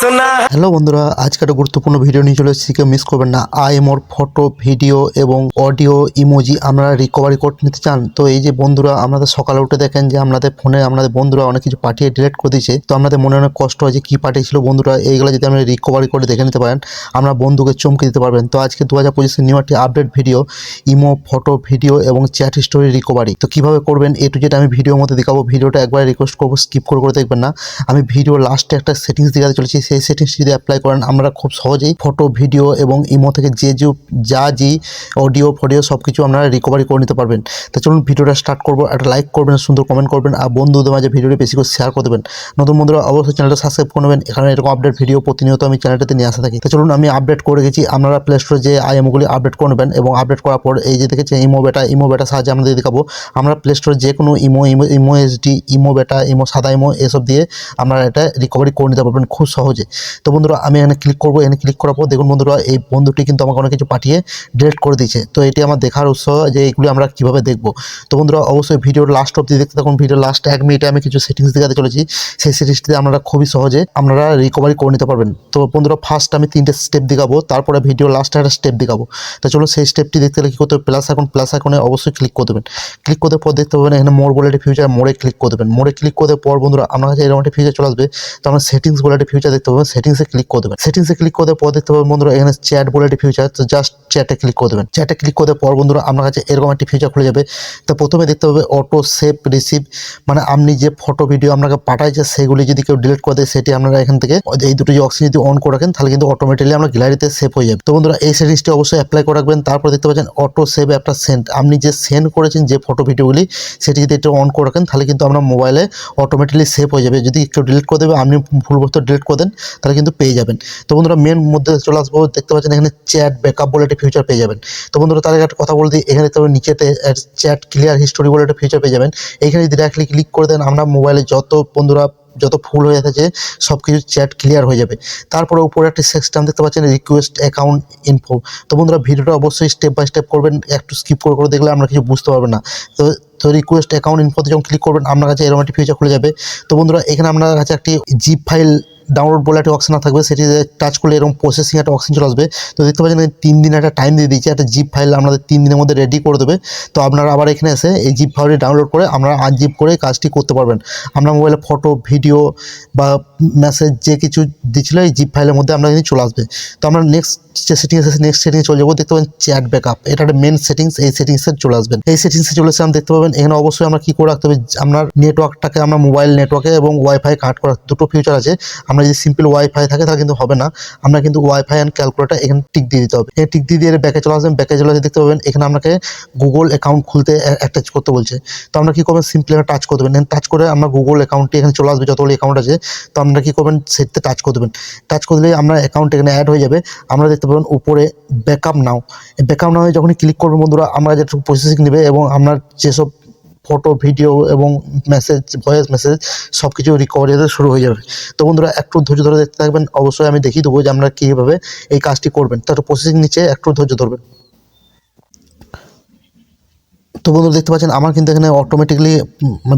Hello বন্ধুরা, আজকে একটা গুরুত্বপূর্ণ ভিডিও নিয়ে চলে এসেছি। কেউ মিস করবেন না। আই মোর ফটো ভিডিও এবং অডিও ইমোজি আপনারা রিকভারি করতে নিতে চান, তো এই যে বন্ধুরা আপনাদের সকালে উঠে দেখেন যে আপনাদের ফোনে আপনাদের বন্ধুরা অনেক কিছু পাঠিয়ে ডিলেট করে দিয়েছে। তো আপনাদের মনে অনেক কষ্ট হয় যে কী পাঠিয়েছিল বন্ধুরা, এইগুলো যদি আপনি রিকভারি করে দেখে নিতে পারেন আপনার বন্ধুকে চমকে দিতে পারবেন। তো আজকে দু হাজার পঁচিশের নিউ একটি update video imo photo video এবং চ্যাট হিস্টোরি রিকভারি তো কীভাবে করবেন এ টু যেটা আমি ভিডিওর মধ্যে দেখাবো। ভিডিওটা একবার রিকোয়েস্ট করব স্কিপ করে করে দেখবেন না। আমি ভিডিও লাস্টে একটা সেটিংস দেখাতে চলেছি সেই সেটিংস যদি অ্যাপ্লাই করেন, আমরা খুব সহজেই ফটো ভিডিও এবং ইমো থেকে যে যে, যা যে অডিও ফডিও সব কিছু আপনারা রিকভারি করে নিতে পারবেন। তো চলুন ভিডিওটা স্টার্ট করব। একটা লাইক করবেন, সুন্দর কমেন্ট করবেন আর বন্ধুদের মাঝে ভিডিওটি বেশি করে শেয়ার করে দেবেন। নতুন বন্ধুরা অবশ্যই চ্যানেলটা সাবস্ক্রাইব করে নেবেন। এখানে এরকম আপডেট ভিডিও প্রতিনিয়ত আমি চ্যানেলটাতে নিয়ে আসা থাকি। তো চলুন আমি আপডেট করে গেছি আপনারা প্লে স্টোরে যে আইএমওগুলি আপডেট করে নেবেন এবং আপডেট করার পর এই যে দেখেছি ইমো বেটা ইমো বেটা সাহায্যে আমাদের দেখাবো। আমরা প্লে স্টোরে যে কোনো imo imo imo SD imo beta imo সাদা ইমো এসব দিয়ে আপনারা এটা রিকভারি করে নিতে পারবেন খুব সহজে তো বন্ধুরা, আমি এখানে ক্লিক করব, এখানে ক্লিক করার পর দেখুন বন্ধুরা, এই বন্ধুটি কিন্তু আমাকে অনেক কিছু পাঠিয়ে ডিলিট করে দিয়েছে। তো এটি আমার দেখার উৎস যে এইগুলি আমরা কীভাবে দেখব। তো বন্ধুরা, অবশ্যই ভিডিওর লাস্ট অব্দি দেখতে থাকুন। ভিডিওর লাস্ট এক মিনিটে আমি কিছু সেটিংস দেখাতে চলেছি। সেই সেটিংসটিতে আপনারা খুবই সহজে আপনারা রিকভারি করে নিতে পারবেন। তো বন্ধুরা ফার্স্ট আমি তিনটে স্টেপ দেখাবো, তারপরে ভিডিও লাস্টে একটা স্টেপ দেখাবো। তো চলো সেই স্টেপটি দেখতে গেলে কী করতে হবে? প্লাস এখন প্লাস আইকনে অবশ্যই ক্লিক করে দেবেন। ক্লিক করতে পর দেখতে পাবেন এখানে মোড় বলে ফিউচার মোড়ে ক্লিক করে দেবেন। মোড়ে ক্লিক করে পর বন্ধুরা, আপনার কাছে এরকম একটা ফিউচার চলে আসবে। তো আমরা সেটিংস বলে ফিউচার দেখতে পাবেন সেটিংসে ক্লিক করে দেবেন। সেটিংসে ক্লিক করে পর দেখতে পাবেন, বন্ধুরা, এখানে চ্যাট বলে একটি ফিউচার তো জাস্ট চ্যাটে ক্লিক করে দেবেন। চ্যাটে ক্লিক করে পর, বন্ধুরা, আপনার কাছে এরকম একটি ফিউচার খুলে যাবে। তো প্রথমে দেখতে পাবে অটো সেভ রিসিভ মানে আপনি যে ফটো ভিডিও আপনাকে পাঠাইছে, সেগুলি যদি কেউ ডিলিট করে দেয়, সেটি আপনারা এখান থেকে এই দুটো যে অপশন যদি অন করে রাখেন, তাহলে কিন্তু অটোমেটিকলি আমরা গ্যালারিতে সেভ হয়ে যাবে। তো বন্ধুরা, এই সেটিংসটি অবশ্যই অ্যাপ্লাই করে রাখবেন। তারপর দেখতে পাচ্ছেন অটো সেভ একটা সেন্ড আপনি যে সেন্ড করেছেন যে ফটো ভিডিওগুলি সেটি যদি একটু অন করে রাখেন, তাহলে কিন্তু আপনার মোবাইলে অটোমেটিকলি সেভ হয়ে যাবে। যদি কেউ ডিলিট করে দেবে, আপনি ভুলবশত ডিলিট করে দেন তাহলে কিন্তু পেয়ে যাবেন। তো বন্ধুরা মেন মধ্যে চলে আসব, দেখতে পাচ্ছেন এখানে চ্যাট ব্যাকআপ বলে একটা ফিউচার পেয়ে যাবেন। তো বন্ধুরা তাহলে একটা কথা বলতে এখানে দেখতে নিচেতে চ্যাট ক্লিয়ার হিস্টোরি বলে একটা ফিউচার পেয়ে যাবেন। এখানে যদি ডাইরেক্টলি ক্লিক করে দেন, আমরা মোবাইলে যত বন্ধুরা, যত ফুল হয়ে আছে সব কিছু চ্যাট ক্লিয়ার হয়ে যাবে। তারপরে উপরে একটি সেকশন দেখতে পাচ্ছেন রিকোয়েস্ট অ্যাকাউন্ট ইনফো তো বন্ধুরা, ভিডিওটা অবশ্যই স্টেপ বাই স্টেপ করবেন, একটু স্কিপ করে করে দেখলে আমরা কিছু বুঝতে পারবেন না। তো তো রিকোয়েস্ট অ্যাকাউন্ট ইনফোতে যখন ক্লিক করবেন, আপনার কাছে এরকম একটি ফিচার খুলে যাবে। তো বন্ধুরা, এখানে আপনার কাছে একটি জিপ ফাইল ডাউনলোড বলে একটা অপশন থাকবে, সেটি টাচ করলে এরকম প্রসেসিং একটা অপশন চলে আসবে। তো দেখতে পাচ্ছেন তিন দিন একটা টাইম দিয়ে দিয়েছে, একটা জিপ ফাইল আপনাদের তিন দিনের মধ্যে রেডি করে দেবে। তো আপনারা আবার এখানে এসে এই জিপ ফাইলটি ডাউনলোড করে আপনারা আনজিপ করে কাজটি করতে পারবেন। আপনার মোবাইলে ফটো ভিডিও বা মেসেজ যে কিছু দিচ্ছিল এই জিপ ফাইলের মধ্যে আপনার কিন্তু চলে আসবে। তো আমরা নেক্সট সেটিংস আছে নেক্সট সেটিংয়ে চলে যাব। দেখতে পাবেন চ্যাট ব্যাকআপ এটা একটা মেন সেটিংস এই সেটিংসে চলে আসবেন। এই সেটিংসে চলে এসে দেখতে পাবেন, এখানে অবশ্যই আমরা কী করে রাখতে হবে? আপনার নেটওয়ার্কটাকে আমরা মোবাইল নেটওয়ার্কে এবং ওয়াইফাই কানেক্ট করা দুটো ফিউচার আছে। আমরা যদি সিম্পল ওয়াইফাই থাকে, তাহলে কিন্তু হবে না। আমরা কিন্তু ওয়াইফাই অ্যান্ড ক্যালকুলেটার এখানে টিক দিয়ে দিতে হবে। এই টিক দিয়ে দিয়ে ব্যাকে চলে আসবেন। ব্যাকে চলে দেখতে পাবেন, এখানে আপনাকে গুগল অ্যাকাউন্ট খুলতে অ্যাটাচ করতে বলছে। তো আমরা কি করবেন? সিম্পলি এখানে টাচ করে দেবেন টাচ করে আমরা গুগল অ্যাকাউন্টটি এখানে চলে আসবে, যতগুলো অ্যাকাউন্ট আছে। তো আপনারা কি করবেন? সেটিতে টাচ করে দেবেন টাচ করে দিলে আমরা অ্যাকাউন্ট এখানে অ্যাড হয়ে যাবে। আমরা দেখতে পাবেন উপরে ব্যাকআপ নাও ব্যাকআপ নাও যখনই ক্লিক করবেন বন্ধুরা, আমরা যেটুকু প্রসেসিং নেবে এবং আপনার যেসব ফটো ভিডিও এবং মেসেজ ভয়েস মেসেজ সব কিছু রিকভারি হতে শুরু হয়ে যাবে। তো বন্ধুরা, একটু ধৈর্য ধরে দেখতে থাকবেন। অবশ্যই আমি দেখিয়ে দেবো যে আপনারা কীভাবে এই কাজটি করবেন। তার প্রসেসিং নিচে একটু ধৈর্য ধরবেন। তো বন্ধুরা দেখতে পাচ্ছেন, আমার কিন্তু এখানে অটোমেটিকলি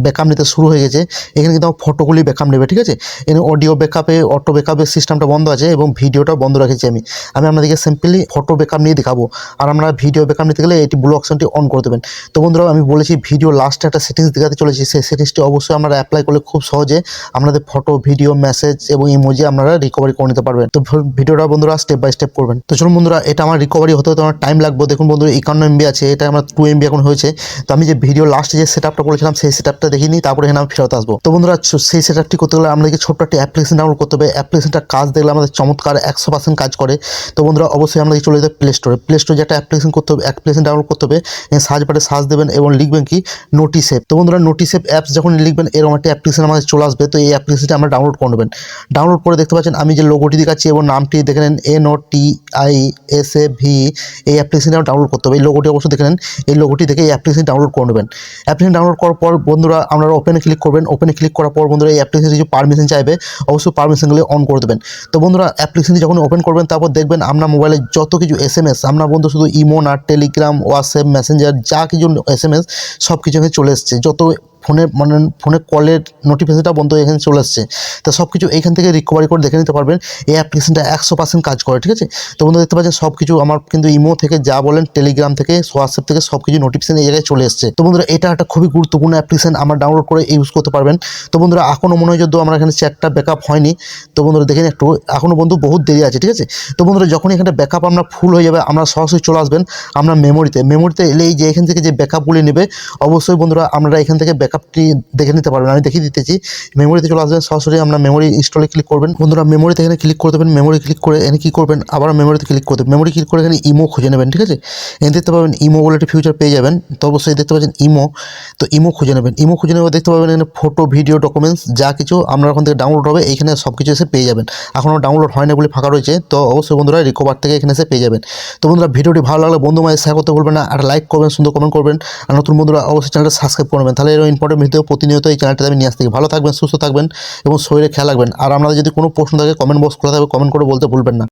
ব্যাকআপ নিতে শুরু হয়ে গেছে। এখানে কিন্তু আমার ফটোগুলি ব্যাকআপ নেবে, ঠিক আছে? এখানে অডিও ব্যাকআপে অটো ব্যাকআপের সিস্টেমটা বন্ধ আছে এবং ভিডিওটাও বন্ধ রেখেছি আমি। আমি আপনাদেরকে সিম্পলি ফটো ব্যাকআপ নিয়ে দেখাবো। আর আমরা ভিডিও ব্যাকআপ নিতে গেলে এটি ব্লু অপশনটি অন করে দেবেন। তো বন্ধুরা, আমি বলেছি ভিডিও লাস্টে একটা সেটিংস দেখাতে চলেছি। সেই সেটিংসটি অবশ্যই আমরা অ্যাপ্লাই করলে খুব সহজে আপনাদের ফটো ভিডিও মেসেজ এবং ইমোজি আপনারা রিকভারি করে নিতে পারবেন। তো ভিডিওটা বন্ধুরা স্টেপ বাই স্টেপ করবেন। তো চলুন বন্ধুরা, এটা আমার রিকভারি হতে হতে আমার টাইম লাগবে। দেখুন বন্ধুরা, একান্ন এমবি আছে। এটা আমার টু এমবি এখন হয়েছে। তো আমি যে ভিডিও লাস্টে যে সেট আপটা করেছিলাম, সেই সেট আপটা দেখিনি তারপরে এখানে আমি ফেরত আসব। তো বন্ধুরা সেই সেট আপটি করতে গেলে আমাদেরকে ছোট্ট একটি অ্যাপ্লিকেশন ডাউনলোড করতে হবে। অ্যাপ্লিকেশনটা কাজ দেখলে আমাদের চমৎকার একশো পার্সেন্ট কাজ করে। তো বন্ধুরা, অবশ্যই আমাদেরকে চলে যেতে প্লে স্টোরে প্লে স্টোরে যে একটা অ্যাপ্লিকেশন করতে হবে অ্যাপ্লিকেশন ডাউনলোড করতে হবে। সার্চ বাটে সার্চ দেবেন এবং লিখবেন কি নোটিসেপ তো বন্ধুরা নোটিসেপ অ্যাপস যখন লিখবেন, এরকম একটা অ্যাপ্লিকেশন আমাদের চলে আসবে। তো এই অ্যাপ্লিকেশনটা আমরা ডাউনলোড করে নেবেন। ডাউনলোড করে দেখতে পাচ্ছেন, আমি যে লোগোটি দেখাচ্ছি এবং নামটি দেখে নেন N O T I S A V এই অ্যাপ্লিকেশনটা ডাউনলোড করতে হবে। এই লোগোটি অবশ্যই দেখে নেন। এই লোগোটি দেখে এই অ্যাপ্লিকেশন ডাউনলোড করে নেবেন। অ্যাপ্লিকেশন ডাউনলোড করার পর বন্ধুরা, আপনারা ওপেনে ক্লিক করবেন। ওপেনে ক্লিক করার পর বন্ধুরা, এই অ্যাপ্লিকেশন কিছু পারমিশন চাইবে, অবশ্যই পারমিশনগুলো অন করে দেবেন। তো বন্ধুরা অ্যাপ্লিকেশনটি যখন ওপেন করবেন, তারপর দেখবেন আপনার মোবাইলে যত কিছু এস এম এস আপনার বন্ধু শুধু ইমো না টেলিগ্রাম হোয়াটসঅ্যাপ মেসেঞ্জার যা কিছু এস এম এস সব কিছু চলে এসছে। যত ফোনে মানে ফোনে কলের নোটিফিকেশনটা বন্ধ হয়ে এখানে চলে আসছে। তো সব কিছু এইখান থেকে রিকভারি করে দেখে নিতে পারবেন। এই অ্যাপ্লিকেশনটা একশো পার্সেন্ট কাজ করে, ঠিক আছে? তো বন্ধু দেখতে পাচ্ছেন সব কিছু আমার কিন্তু ইমো থেকে যা বলেন টেলিগ্রাম থেকে হোয়াটসঅ্যাপ থেকে সব কিছু নোটিফিকেশন এই জায়গায় চলে এসছে। তো বন্ধুরা, এটা একটা খুবই গুরুত্বপূর্ণ অ্যাপ্লিকেশন আমার ডাউনলোড করে ইউজ করতে পারবেন। তো বন্ধুরা এখনও মনে হয় যদি আমার এখানে চ্যাটটা ব্যাকআপ হয়নি, তো বন্ধুরা দেখেন একটু এখনও বন্ধু বহুত দেরি আছে, ঠিক আছে? তো বন্ধুরা যখন এখানে ব্যাকআপ আমরা ফুল হয়ে যাবে, আমরা সরাসরি চলে আসবেন, আমরা মেমোরিতে মেমোরিতে এলেই যে এখান থেকে যে ব্যাকআপগুলি নেবে, অবশ্যই বন্ধুরা, আমরা এখান থেকে ব্যাকআপটি দেখে নিতে পারবেন। আমি দেখিয়ে দিতেছি মেমোরিতে চলে আসবেন, সরাসরি আমরা মেমোরি ইনস্টলে ক্লিক করবেন। বন্ধুরা মেমোরিতে এখানে ক্লিক করে দেবেন মেমোরি ক্লিক করে এখানে কী করবেন, আবার মেমোরিতে ক্লিক করতে মেমোরি ক্লিক করে এখানে ইমো খুঁজে নেবেন, ঠিক আছে? এখানে দেখতে পাবেন ইমো বলে একটি ফিউচার পেয়ে যাবেন। তো অবশ্যই দেখতে পাচ্ছেন ইমো তো ইমো খুঁজে নেবেন। ইমো খুঁজে নেবে দেখতে পাবেন এখানে ফটো ভিডিও ডকুমেন্টস যা কিছু আপনার ওখান থেকে ডাউনলোড হবে এইখানে সব কিছু এসে পেয়ে যাবেন। এখনও ডাউনলোড হয় না বলে ফাঁকা রয়েছে, তো অবশ্যই বন্ধুরা রিকভার থেকে এখানে এসে পেয়ে যাবেন। তো বন্ধুরা, ভিডিওটি ভালো লাগলে বন্ধু মায়ের শেয়ার করতে বলবেন না, আর লাইক করবেন, সুন্দর কমেন্ট করবেন। আর নতুন বন্ধুরা, অবশ্যই চ্যানেলটা সাবস্ক্রাইব করবেন তাহলে এরকম ইম্পর্টেন্ট ভিডিও প্রতিনিয়ত এই চ্যানেলটাতে আমি নিয়ে আসতে। ভালো থাকবেন, সুস্থ থাকবেন এবং শরীরে খেয়াল রাখবেন আর আপনাদের যদি কোনো প্রশ্ন থাকে কমেন্ট বক্স খোলা থাকবে কমেন্ট করে বলতে ভুলবেন না